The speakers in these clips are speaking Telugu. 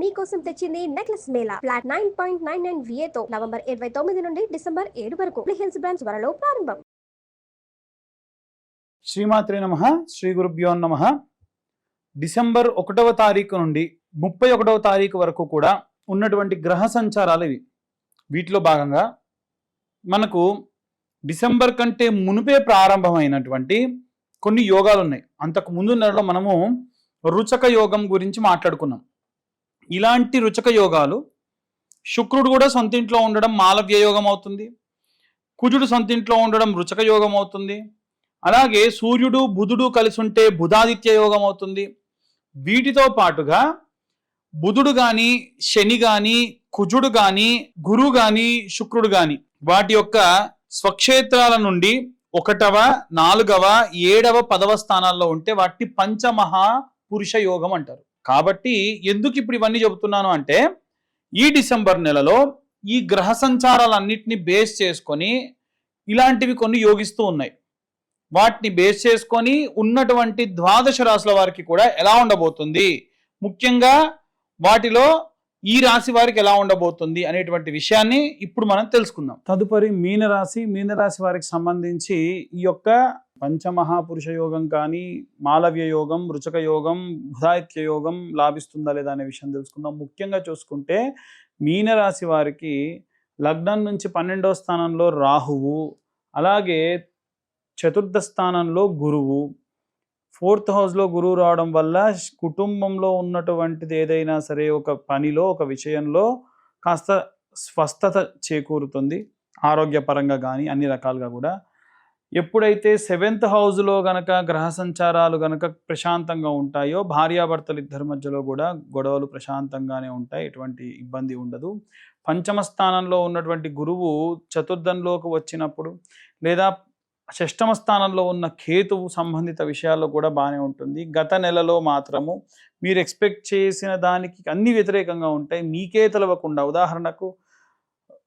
మీకోసం తెచ్చింది necklace mela. Flat nine point nine నైన్తో November ఇరవై తొమ్మిది నుండి డిసెంబర్ ఏడు వరకు హిల్స్ బ్రాంచ్ త్వరలో ప్రారంభం. శ్రీమాత్రే నమ. శ్రీ గురుభ్యో నమ. డిసెంబర్ ఒకటవ తారీఖు నుండి ముప్పై ఒకటవ తారీఖు వరకు కూడా ఉన్నటువంటి గ్రహ సంచారాలు ఇవి. వీటిలో భాగంగా మనకు డిసెంబర్ కంటే మునుపే ప్రారంభమైనటువంటి కొన్ని యోగాలు ఉన్నాయి. అంతకు ముందు నెలలో మనము రుచక యోగం గురించి మాట్లాడుకున్నాం. ఇలాంటి రుచక యోగాలు శుక్రుడు కూడా సొంతింట్లో ఉండడం మాలవ్య యోగం అవుతుంది. కుజుడు సొంతింట్లో ఉండడం రుచక యోగం అవుతుంది. అలాగే సూర్యుడు బుధుడు కలిసి ఉంటే బుధాదిత్య యోగం అవుతుంది. వీటితో పాటుగా బుధుడు గాని శని గాని కుజుడు గాని గురువు గాని శుక్రుడు గాని వాటి యొక్క స్వక్షేత్రాల నుండి ఒకటవ నాలుగవ ఏడవ పదవ స్థానాల్లో ఉంటే వాటిని పంచమహా పురుష యోగం అంటారు. కాబట్టి ఎందుకు ఇప్పుడు ఇవన్నీ చెబుతున్నాను అంటే ఈ డిసెంబర్ నెలలో ఈ గ్రహ సంచారాలన్నింటినీ బేస్ చేసుకొని ఇలాంటివి కొన్ని యోగిస్తూ ఉన్నాయి. వాటిని బేస్ చేసుకొని ఉన్నటువంటి ద్వాదశ రాశుల వారికి కూడా ఎలా ఉండబోతుంది? ముఖ్యంగా వాటిలో ఈ రాశి వారికి ఎలా ఉండబోతుంది అనేటువంటి విషయాన్ని ఇప్పుడు మనం తెలుసుకుందాం. తదుపరి మీనరాశి మీనరాశి వారికి సంబంధించి ఈ యొక్క పంచమహాపురుష యోగం కానీ మాలవ్య యోగం రుచక యోగం బుధాయిత్య యోగం లాభిస్తుందా లేదా అనే విషయం తెలుసుకుందాం. ముఖ్యంగా చూసుకుంటే మీనరాశి వారికి లగ్నం నుంచి పన్నెండవ స్థానంలో రాహువు అలాగే చతుర్థ స్థానంలో గురువు. ఫోర్త్ హౌస్లో గురువు రావడం వల్ల కుటుంబంలో ఉన్నటువంటిది ఏదైనా సరే ఒక పనిలో ఒక విషయంలో కాస్త స్వస్థత చేకూరుతుంది. ఆరోగ్యపరంగా కానీ అన్ని రకాలుగా కూడా. ఎప్పుడైతే సెవెంత్ హౌస్లో గనక గ్రహ సంచారాలు గనక ప్రశాంతంగా ఉంటాయో భార్యాభర్తలు ఇద్దరి మధ్యలో కూడా గొడవలు ప్రశాంతంగానే ఉంటాయి ఎటువంటి ఇబ్బంది ఉండదు. పంచమ స్థానంలో ఉన్నటువంటి గురువు చతుర్థంలోకి వచ్చినప్పుడు లేదా షష్టమ స్థానంలో ఉన్న కేతువు సంబంధిత విషయాల్లో కూడా బాగానే ఉంటుంది. గత నెలలో మాత్రము మీరు ఎక్స్పెక్ట్ చేసిన దానికి అన్ని వ్యతిరేకంగా ఉంటాయి. మీకే తెలవకుండా ఉదాహరణకు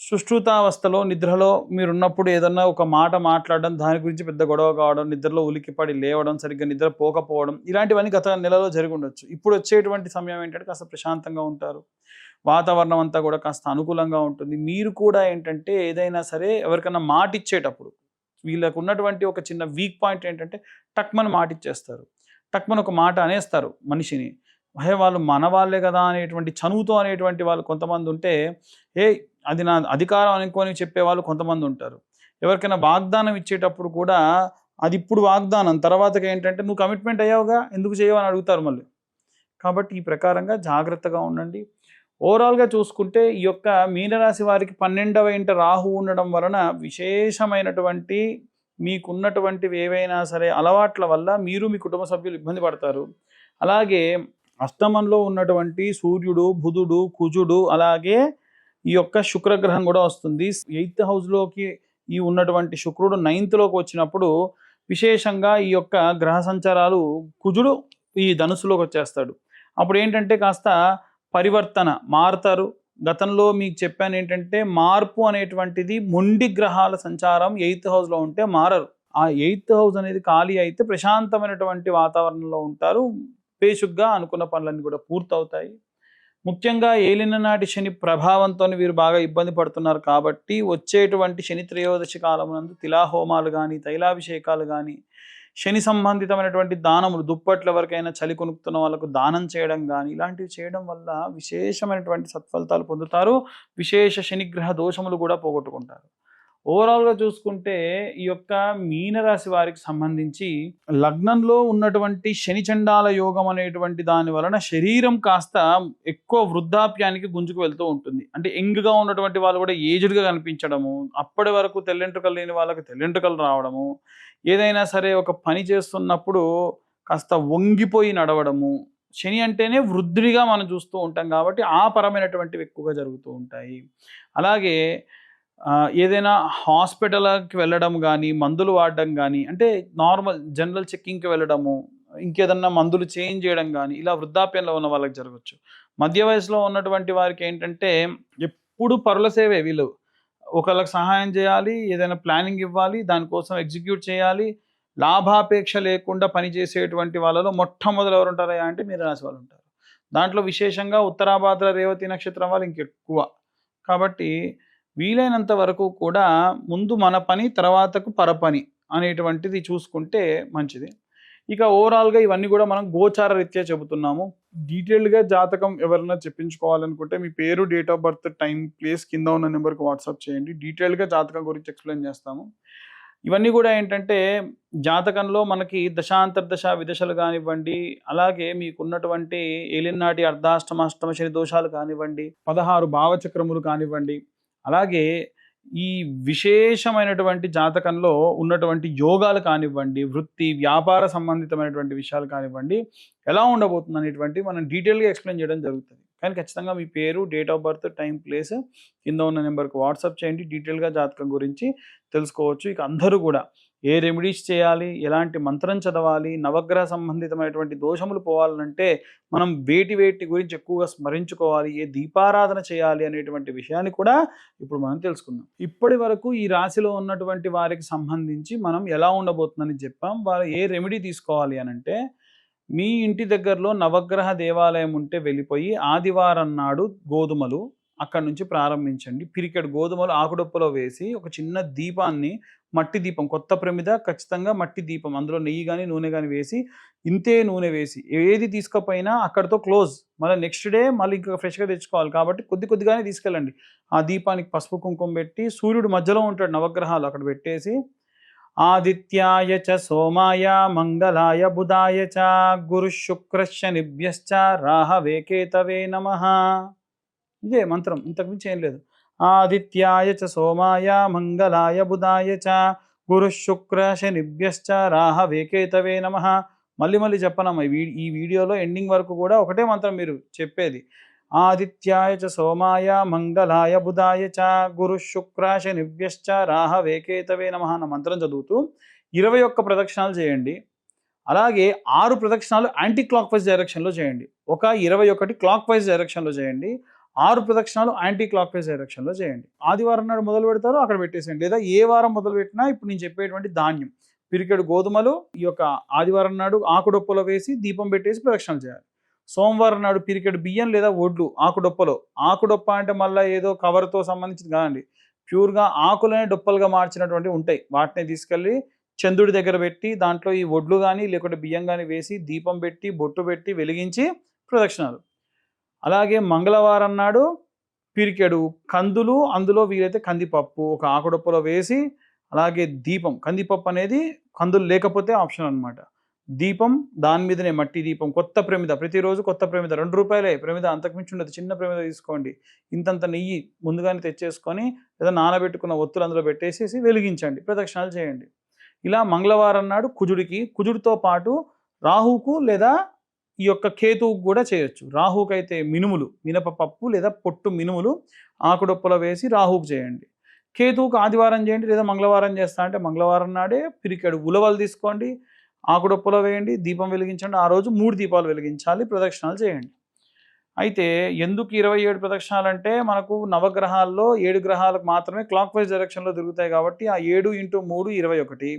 సుష్ఠుతావస్థలో నిద్రలో మీరున్నప్పుడు ఏదన్నా ఒక మాట మాట్లాడడం దాని గురించి పెద్ద గొడవ కావడం నిద్రలో ఉలికిపడి లేవడం సరిగ్గా నిద్ర పోకపోవడం ఇలాంటివన్నీ గత నెలలో జరిగి ఉండొచ్చు. ఇప్పుడు వచ్చేటువంటి సమయం ఏంటంటే కాస్త ప్రశాంతంగా ఉంటారు. వాతావరణం అంతా కూడా కాస్త అనుకూలంగా ఉంటుంది. మీరు కూడా ఏంటంటే ఏదైనా సరే ఎవరికైనా మాట ఇచ్చేటప్పుడు వీళ్ళకు ఉన్నటువంటి ఒక చిన్న వీక్ పాయింట్ ఏంటంటే టక్మని మాట ఇచ్చేస్తారు. టక్మని ఒక మాట అనేస్తారు మనిషిని. హే వాళ్ళు మన వాళ్ళే కదా అనేటువంటి చనువుతో అనేటువంటి వాళ్ళు కొంతమంది ఉంటే ఏ అది నా అధికారం అనుకొని చెప్పే వాళ్ళు కొంతమంది ఉంటారు. ఎవరికైనా వాగ్దానం ఇచ్చేటప్పుడు కూడా అది ఇప్పుడు వాగ్దానం తర్వాతకి ఏంటంటే నువ్వు కమిట్మెంట్ అయ్యావుగా ఎందుకు చేయవు అని అడుగుతారు మళ్ళీ. కాబట్టి ఈ ప్రకారంగా జాగ్రత్తగా ఉండండి. ఓవరాల్గా చూసుకుంటే ఈ యొక్క మీనరాశి వారికి పన్నెండవ ఇంట రాహు ఉండడం వలన విశేషమైనటువంటి మీకున్నటువంటివి ఏవైనా సరే అలవాట్ల వల్ల మీరు మీ కుటుంబ సభ్యులు ఇబ్బంది పడతారు. అలాగే అష్టమంలో ఉన్నటువంటి సూర్యుడు బుధుడు కుజుడు అలాగే ఈ యొక్క శుక్రగ్రహం కూడా వస్తుంది. ఎయిత్ హౌస్లోకి ఈ ఉన్నటువంటి శుక్రుడు నైన్త్లోకి వచ్చినప్పుడు విశేషంగా ఈ యొక్క గ్రహ సంచారాలు కుజుడు ఈ ధనుసులోకి వచ్చేస్తాడు. అప్పుడు ఏంటంటే కాస్త పరివర్తన మారుతారు. గతంలో మీకు చెప్పాను ఏంటంటే మార్పు అనేటువంటిది మొండి గ్రహాల సంచారం ఎయిత్ హౌస్లో ఉంటే మారరు. ఆ ఎయిత్ హౌస్ అనేది ఖాళీ అయితే ప్రశాంతమైనటువంటి వాతావరణంలో ఉంటారు. బేసిక్గా అనుకున్న పనులన్నీ కూడా పూర్తవుతాయి. ముఖ్యంగా ఏలిన నాటి శని ప్రభావంతో వీరు బాగా ఇబ్బంది పడుతున్నారు కాబట్టి వచ్చేటువంటి శని త్రయోదశి కాలమునందు తిలాహోమాలు కానీ తైలాభిషేకాలు కానీ శని సంబంధితమైనటువంటి దానములు దుప్పట్ల వరకైనా చలి కొనుక్కుతున్న వాళ్ళకు దానం చేయడం కానీ ఇలాంటివి చేయడం వల్ల విశేషమైనటువంటి సత్ఫలితాలు పొందుతారు. విశేష శనిగ్రహ దోషములు కూడా పోగొట్టుకుంటారు. ఓవరాల్గా చూసుకుంటే ఈ యొక్క మీనరాశి వారికి సంబంధించి లగ్నంలో ఉన్నటువంటి శనిచండాల యోగం అనేటువంటి దాని వలన శరీరం కాస్త ఎక్కువ వృద్ధాప్యానికి గుంజుకు వెళ్తూ ఉంటుంది. అంటే యంగ్గా ఉన్నటువంటి వాళ్ళు కూడా ఏజ్డ్గా కనిపించడము అప్పటి వరకు తెల్లెంట్రుకలు లేని వాళ్ళకి తెల్లెంట్రుకలు రావడము ఏదైనా సరే ఒక పని చేస్తున్నప్పుడు కాస్త వంగిపోయి నడవడము. శని అంటేనే వృద్ధుడిగా మనం చూస్తూ ఉంటాం కాబట్టి ఆ పరమైనటువంటివి ఎక్కువగా జరుగుతూ ఉంటాయి. అలాగే ఏదైనా హాస్పిటల్కి వెళ్ళడం కానీ మందులు వాడడం కానీ అంటే నార్మల్ జనరల్ చెక్కింగ్కి వెళ్ళడము ఇంకేదన్నా మందులు చేంజ్ చేయడం కానీ ఇలా వృద్ధాప్యంలో ఉన్న వాళ్ళకి జరగచ్చు. మధ్య వయసులో ఉన్నటువంటి వారికి ఏంటంటే ఎప్పుడు పరుల సేవే వీళ్ళు. ఒకళ్ళకి సహాయం చేయాలి ఏదైనా ప్లానింగ్ ఇవ్వాలి దానికోసం ఎగ్జిక్యూట్ చేయాలి లాభాపేక్ష లేకుండా పనిచేసేటువంటి వాళ్ళలో మొట్టమొదలు ఎవరు ఉంటారా అంటే మీరు రాసి వాళ్ళు ఉంటారు దాంట్లో విశేషంగా ఉత్తరాభాద్ర రేవతి నక్షత్రం వాళ్ళు ఇంకెక్కువ. కాబట్టి వీలైనంత వరకు కూడా ముందు మన పని తర్వాతకు పరపని అనేటువంటిది చూసుకుంటే మంచిది. ఇక ఓవరాల్గా ఇవన్నీ కూడా మనం గోచార రీత్యా చెబుతున్నాము. డీటెయిల్డ్గా జాతకం ఎవరైనా చెప్పించుకోవాలనుకుంటే మీ పేరు date of birth time place కింద ఉన్న నెంబర్కి వాట్సాప్ చేయండి. డీటెయిల్డ్గా జాతకం గురించి ఎక్స్ప్లెయిన్ చేస్తాము. ఇవన్నీ కూడా ఏంటంటే జాతకంలో మనకి దశాంతర్దశ విదశలు కానివ్వండి అలాగే మీకున్నటువంటి ఏలినాటి అర్ధాష్టమాష్టమ శని దోషాలు కానివ్వండి పదహారు భావచక్రములు కానివ్వండి అలాగే ఈ విశేషమైనటువంటి జాతకంలో ఉన్నటువంటి యోగాలు కానివ్వండి వృత్తి వ్యాపార సంబంధితమైనటువంటి విషయాలు కానివ్వండి ఎలా ఉండబోతుంది అనేటువంటి మనం డీటెయిల్గా ఎక్స్ప్లెయిన్ చేయడం జరుగుతుంది. కానీ ఖచ్చితంగా మీ పేరు date of birth time place కింద ఉన్న నెంబర్కి వాట్సాప్ చేయండి డీటెయిల్గా జాతకం గురించి తెలుసుకోవచ్చు. ఇక అందరూ కూడా ఏ రెమెడీస్ చేయాలి? ఎలాంటి మంత్రం చదవాలి? నవగ్రహ సంబంధితమైనటువంటి దోషములు పోవాలంటే మనం వేటి వేటి గురించి ఎక్కువగా స్మరించుకోవాలి? ఏ దీపారాధన చేయాలి? అనేటువంటి విషయాన్ని కూడా ఇప్పుడు మనం తెలుసుకుందాం. ఇప్పటి వరకు ఈ రాశిలో ఉన్నటువంటి వారికి సంబంధించి మనం ఎలా ఉండబోతుందని చెప్పాం. వారు ఏ రెమెడీ తీసుకోవాలి అని అంటే మీ ఇంటి దగ్గరలో నవగ్రహ దేవాలయం ఉంటే వెళ్ళిపోయి ఆదివారం నాడు గోధుమలు అక్కడ నుంచి ప్రారంభించండి. పిరికెడు గోధుమలు ఆకుడొప్పలో వేసి ఒక చిన్న దీపాన్ని మట్టి దీపం కొత్త ప్రమిద ఖచ్చితంగా మట్టి దీపం అందులో నెయ్యి కానీ నూనె కానీ వేసి ఇంతే నూనె వేసి ఏది తీసుకపోయినా అక్కడితో క్లోజ్ మళ్ళీ నెక్స్ట్ డే మళ్ళీ ఇంకా ఫ్రెష్గా తెచ్చుకోవాలి కాబట్టి కొద్ది కొద్దిగానే తీసుకెళ్ళండి. ఆ దీపానికి పసుపు కుంకుమ పెట్టి సూర్యుడు మధ్యలో ఉంటాడు నవగ్రహాలు అక్కడ పెట్టేసి ఆదిత్యాయ చ సోమాయ మంగళాయ బుధాయ చ గురు శుక్ర శనిభ్యశ్చ రాహవే కేతవే నమ. ఇదే మంత్రం ఇంతకుమించి ఏం లేదు. ఆదిత్యాయ చ సోమాయ మంగళాయ బుధాయ చ గురు శుక్ర శనిభ్యశ్చ రాహవే కేతవే నమ. మళ్ళీ మళ్ళీ చెప్పనమ్మా ఈ వీ- ఈ వీడియోలో ఎండింగ్ వరకు కూడా ఒకటే మంత్రం మీరు చెప్పేది. ఆదిత్యాయ చ సోమాయ మంగళాయ బుధాయ చ గురు శుక్ర శనిభ్యశ్చ రాహవే కేతవే నమ అన్న మంత్రం చదువుతూ ఇరవై ఒక్క ప్రదక్షిణాలు చేయండి. అలాగే ఆరు ప్రదక్షిణాలు యాంటీ క్లాక్ వైజ్ డైరెక్షన్లో చేయండి. ఒక ఇరవై ఒకటి క్లాక్ వైజ్ డైరెక్షన్లో చేయండి. ఆరు ప్రదక్షిణాలు యాంటీ క్లాక్ వైజ్ డైరెక్షన్లో చేయండి. ఆదివారం నాడు మొదలు పెడతారో అక్కడ పెట్టేసేయండి. లేదా ఏ వారం మొదలు పెట్టినా ఇప్పుడు నేను చెప్పేటువంటి ధాన్యం. పిరికెడు గోధుమలు ఈ యొక్క ఆదివారం నాడు ఆకుడొప్పలో వేసి దీపం పెట్టేసి ప్రదక్షిణలు చేయాలి. సోమవారం నాడు పిరికెడు బియ్యం లేదా ఒడ్లు ఆకుడొప్పలో. ఆకుడొప్ప అంటే మళ్ళీ ఏదో కవర్తో సంబంధించింది కాదండి. ప్యూర్గా ఆకులనే డొప్పలుగా మార్చినటువంటి ఉంటాయి. వాటిని తీసుకెళ్ళి చంద్రుడి దగ్గర పెట్టి దాంట్లో ఈ ఒడ్లు కానీ లేకుంటే బియ్యం కానీ వేసి దీపం పెట్టి బొట్టు పెట్టి వెలిగించి ప్రదక్షిణాలు. అలాగే మంగళవారం నాడు పిరికెడు. కందులు అందులో వీలైతే కందిపప్పు ఒక ఆకుడొప్పలో వేసి అలాగే దీపం. కందిపప్పు అనేది కందులు లేకపోతే ఆప్షన్ అనమాట దీపం దాని మీదనే మట్టి దీపం కొత్త ప్రమిద. ప్రతిరోజు కొత్త ప్రమిద. రెండు రూపాయలే. ప్రమిద అంతకుమించి ఉండదు. చిన్న ప్రమిద తీసుకోండి. ఇంతంత నెయ్యి ముందుగానే తెచ్చేసుకొని లేదా నానబెట్టుకున్న ఒత్తులు అందులో పెట్టేసేసి వెలిగించండి. ప్రదక్షిణాలు చేయండి. ఇలా మంగళవారం నాడు కుజుడికి కుజుడితో పాటు రాహుకు లేదా ఈ యొక్క కేతువుకు కూడా చేయొచ్చు. రాహుకు అయితే మినుములు మినపపప్పు లేదా పొట్టు మినుములు ఆకుడొప్పలో వేసి రాహుకు చేయండి. కేతువుకు ఆదివారం చేయండి లేదా మంగళవారం చేస్తా అంటే మంగళవారం నాడే పిరికాడు ఉలవలు తీసుకోండి ఆకుడొప్పలో వేయండి దీపం వెలిగించండి ఆ రోజు మూడు దీపాలు వెలిగించాలి ప్రదక్షిణాలు చేయండి. అయితే ఎందుకు ఇరవై ఏడు ప్రదక్షిణాలు అంటే మనకు నవగ్రహాల్లో ఏడు గ్రహాలకు మాత్రమే క్లాక్ వైజ్ డైరెక్షన్లో దొరుకుతాయి కాబట్టి ఆ ఏడు ఇంటూ మూడు ఇరవై ఒకటి.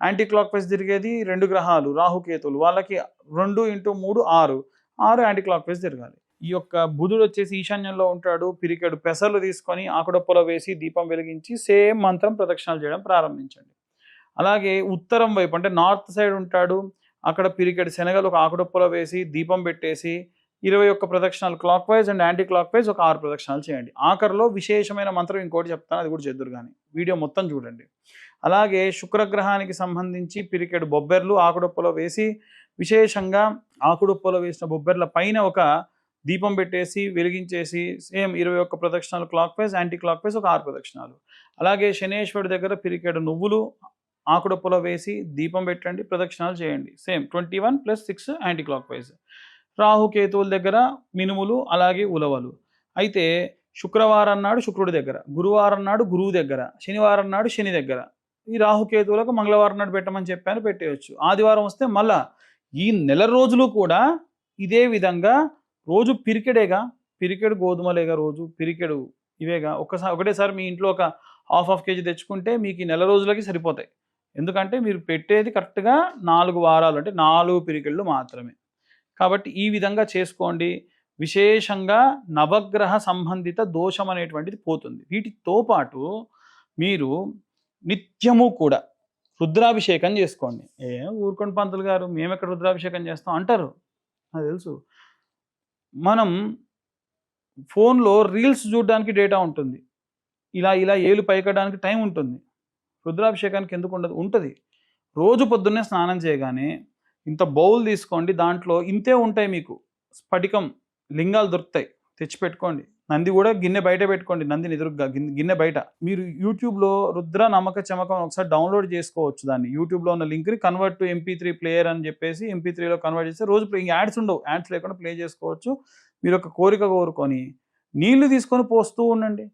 యాంటీ క్లాక్ వైజ్ తిరిగేది రెండు గ్రహాలు రాహుకేతులు వాళ్ళకి రెండు ఇంటూ మూడు ఆరు. ఆరు యాంటీ క్లాక్ వైజ్ తిరగాలి. ఈ యొక్క బుధుడు వచ్చేసి ఈశాన్యంలో ఉంటాడు పిరికెడు పెసర్లు తీసుకొని ఆకుడొప్పలో వేసి దీపం వెలిగించి సేమ్ మంత్రం ప్రదక్షిణాలు చేయడం ప్రారంభించండి. అలాగే ఉత్తరం వైపు అంటే నార్త్ సైడ్ ఉంటాడు అక్కడ పిరికెడు శనగలు ఒక ఆకుడొప్పలో వేసి దీపం పెట్టేసి ఇరవై ఒక్క ప్రదక్షిణాలు clockwise and anticlockwise ఒక ఆరు ప్రదక్షిణాలు చేయండి. ఆఖరిలో విశేషమైన మంత్రం ఇంకోటి చెప్తాను అది కూడా చేద్దురు కానీ వీడియో మొత్తం చూడండి. అలాగే శుక్రగ్రహానికి సంబంధించి పిరికెడు బొబ్బెర్లు ఆకుడొప్పలో వేసి విశేషంగా ఆకుడొప్పలో వేసిన బొబ్బెర్ల పైన ఒక దీపం పెట్టేసి వెలిగించేసి సేమ్ ఇరవై ఒక్క ప్రదక్షిణాలు clockwise anticlockwise ఒక ఆరు ప్రదక్షిణాలు. అలాగే శనేశ్వరుడి దగ్గర పిరికెడు నువ్వులు ఆకుడొప్పలో వేసి దీపం పెట్టండి ప్రదక్షిణాలు చేయండి. Same twenty one plus six anticlockwise రాహుకేతువుల దగ్గర మినుములు అలాగే ఉలవలు. అయితే శుక్రవారం నాడు శుక్రుడి దగ్గర గురువారం నాడు గురువు దగ్గర శనివారం నాడు శని దగ్గర. ఈ రాహుకేతువులకు మంగళవారం నాడు పెట్టమని చెప్పాను పెట్టేయచ్చు. ఆదివారం వస్తే మళ్ళా ఈ నెల రోజులు కూడా ఇదే విధంగా రోజు పిరికెడేగా పిరికెడు గోధుమలేగా రోజు పిరికెడు ఇవేగా. ఒకసారి ఒకటేసారి మీ ఇంట్లో ఒక హాఫ్ హాఫ్ కేజీ తెచ్చుకుంటే మీకు ఈ నెల రోజులకి సరిపోతాయి. ఎందుకంటే మీరు పెట్టేది కరెక్ట్గా నాలుగు వారాలు అంటే నాలుగు పిరికెళ్ళు మాత్రమే. కాబట్టి ఈ విధంగా చేసుకోండి. విశేషంగా నవగ్రహ సంబంధిత దోషం అనేటువంటిది పోతుంది. వీటితో పాటు మీరు నిత్యము కూడా రుద్రాభిషేకం చేసుకోండి. ఏ ఊరుకోండి పంతులు గారు మేము ఎక్కడ రుద్రాభిషేకం చేస్తాం అంటారు. నాకు తెలుసు. మనం ఫోన్లో రీల్స్ చూడడానికి డేటా ఉంటుంది. ఇలా ఇలా ఏలు పైకడానికి టైం ఉంటుంది. రుద్రాభిషేకానికి ఎందుకు ఉండదు? ఉంటుంది. రోజు పొద్దున్నే స్నానం చేయగానే ఇంత బౌల్ తీసుకోండి దాంట్లో ఇంతే ఉంటాయి మీకు. స్ఫటికం లింగాలు దొరుకుతాయి. తెచ్చిపెట్టుకోండి. నంది కూడా గిన్నె బయట పెట్టుకోండి నందిని ఎదురుగా గిన్నె బయట. మీరు యూట్యూబ్లో రుద్ర నమ్మక చమకం ఒకసారి డౌన్లోడ్ చేసుకోవచ్చు దాన్ని. యూట్యూబ్లో ఉన్న లింక్ని convert to MP three player అని చెప్పేసి ఎంపీ త్రీలో కన్వర్ట్ చేస్తే రోజు ప్లే యాడ్స్ ఉండవు. యాడ్స్ లేకుండా ప్లే చేసుకోవచ్చు. మీరు ఒక కోరిక కోరుకొని నీళ్ళు తీసుకొని పోస్తూ ఉండండి.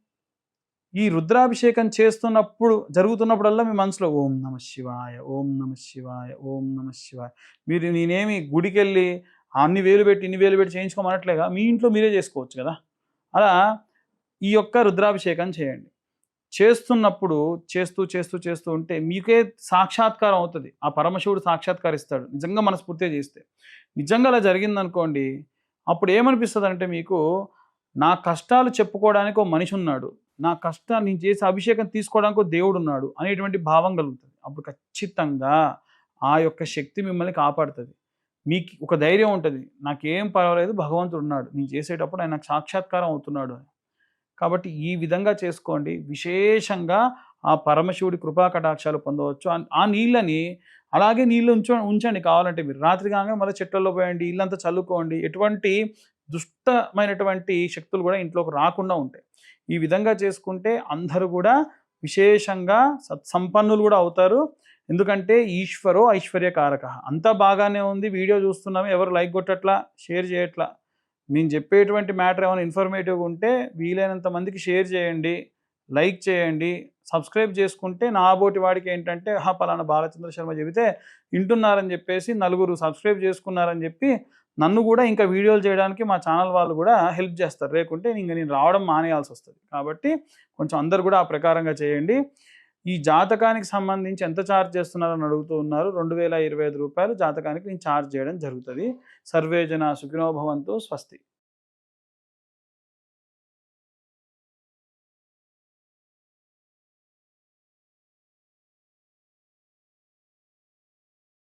ఈ రుద్రాభిషేకం చేస్తున్నప్పుడు జరుగుతున్నప్పుడల్లా మీ మనసులో ఓం నమ శివాయ ఓం నమ శివాయ ఓం నమ శివాయ. మీరు నేనేమి గుడికి వెళ్ళి అన్ని వేలు పెట్టి ఇన్ని వేలు పెట్టి చేయించుకోమనట్లేగా? మీ ఇంట్లో మీరే చేసుకోవచ్చు కదా? అలా ఈ యొక్క రుద్రాభిషేకం చేయండి. చేస్తున్నప్పుడు చేస్తూ చేస్తూ చేస్తూ ఉంటే మీకే సాక్షాత్కారం అవుతుంది. ఆ పరమశివుడు సాక్షాత్కరిస్తాడు. నిజంగా మనస్ఫూర్తిగా చేస్తే. నిజంగా అలా జరిగిందనుకోండి అప్పుడు ఏమనిపిస్తుంది అంటే మీకు నా కష్టాలు చెప్పుకోవడానికి ఒక మనిషి ఉన్నాడు. నా కష్టాలు నేను చేసే అభిషేకం తీసుకోవడానికి ఒక దేవుడు ఉన్నాడు అనేటువంటి భావం కలుగుతుంది. అప్పుడు ఖచ్చితంగా ఆ యొక్క శక్తి మిమ్మల్ని కాపాడుతుంది. మీకు ఒక ధైర్యం ఉంటుంది. నాకేం పర్వాలేదు భగవంతుడు ఉన్నాడు. నేను చేసేటప్పుడు ఆయన నాకు సాక్షాత్కారం అవుతున్నాడు అని. కాబట్టి ఈ విధంగా చేసుకోండి. విశేషంగా ఆ పరమశివుడి కృపా కటాక్షాలు పొందవచ్చు. ఆ- నీళ్ళని అలాగే నీళ్ళు ఉంచ ఉంచండి. కావాలంటే మీరు రాత్రి కాగానే మళ్ళీ చెట్లలో పోయండి ఇల్లంతా చల్లుకోండి. ఎటువంటి దుష్టమైనటువంటి శక్తులు కూడా ఇంట్లోకి రాకుండా ఉంటాయి. ఈ విధంగా చేసుకుంటే అందరూ కూడా విశేషంగా సత్సంపన్నులు కూడా అవుతారు. ఎందుకంటే ఈశ్వరో ఐశ్వర్యకారక. అంతా బాగానే ఉంది. వీడియో చూస్తున్నాము. ఎవరు లైక్ కొట్టట్లా? షేర్ చేయట్లా? మేము చెప్పేటువంటి మ్యాటర్ ఏమైనా ఇన్ఫర్మేటివ్గా ఉంటే వీలైనంత మందికి షేర్ చేయండి. లైక్ చేయండి. సబ్స్క్రైబ్ చేసుకుంటే నా బోటి వాడికి ఏంటంటే హా పలానా బాలచంద్ర శర్మ చెబితే వింటున్నారని చెప్పేసి నలుగురు సబ్స్క్రైబ్ చేసుకున్నారని చెప్పి నన్ను కూడా ఇంకా వీడియోలు చేయడానికి మా ఛానల్ వాళ్ళు కూడా హెల్ప్ చేస్తారు. లేకుంటే ఇంకా నేను రావడం మానేయాల్సి వస్తుంది. కాబట్టి కొంచెం అందరు కూడా ఆ ప్రకారంగా చేయండి. ఈ జాతకానికి సంబంధించి ఎంత ఛార్జ్ చేస్తున్నారని అడుగుతూ ఉన్నారు. రెండు వేల ఇరవై ఐదు రూపాయలు జాతకానికి నేను ఛార్జ్ చేయడం జరుగుతుంది. సర్వేజన సుఖినోభవంతో స్వస్తి.